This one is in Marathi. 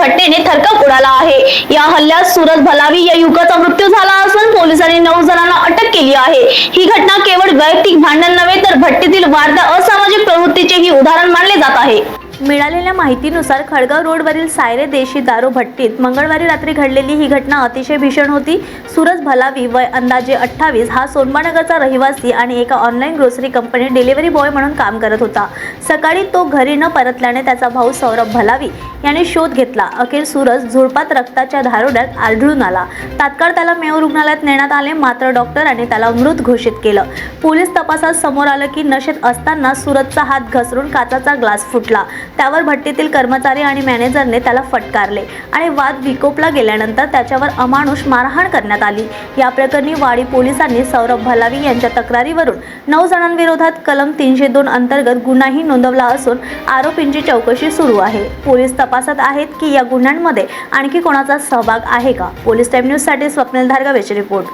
घटनेने थरकप उडाला आहे. या हल्ल्यात सूरज भलावी या युवकाचा मृत्यू झाला असून पोलिसांनी नऊ जणांना अटक केली आहे. ही घटना केवळ वैयक्तिक भांडण नव्हे तर भट्टीतील वार्ता असामाजिक प्रवृत्तीचे ही उदाहरण मानले जात आहे. मिळालेल्या माहितीनुसार खडगाव रोडवरील सायरे देशी दारू भट्टीत मंगळवारी रात्री घडलेली ही घटना अतिशय भीषण होती. सूरज भलावी वय अंदाजे अठ्ठावीस हा सोनबानगरचा रहिवासी आणि एका ऑनलाईन ग्रोसरी कंपनीत डिलिव्हरी बॉय म्हणून काम करत होता. सकाळी तो घरी न परतल्याने त्याचा भाऊ सौरभ भलावी याने शोध घेतला. अखेर सूरज झुडपात रक्ताच्या धारोड्यात आढळून आला. तात्काळ त्याला मेव रुग्णालयात नेण्यात आले. मात्र डॉक्टरांनी त्याला मृत घोषित केलं. पोलीस तपासात समोर आलं की नशेत असताना सूरजचा हात घसरून काचाचा ग्लास फुटला. त्यावर भट्टीतील कर्मचारी आणि मॅनेजरने त्याला फटकारले आणि वाद विकोपला गेल्यानंतर त्याच्यावर अमानुष मारहाण करण्यात आली. या प्रकरणी वाडी पोलिसांनी सौरभ भलावी यांच्या तक्रारीवरून नऊ जणांविरोधात कलम तीनशे दोन अंतर्गत गुन्हाही नोंदवला असून आरोपींची चौकशी सुरू आहे. पोलीस तपासात आहेत की या गुन्ह्यांमध्ये आणखी कोणाचा सहभाग आहे का? पोलीस टाईम न्यूजसाठी स्वप्नील धारगावेचे रिपोर्ट.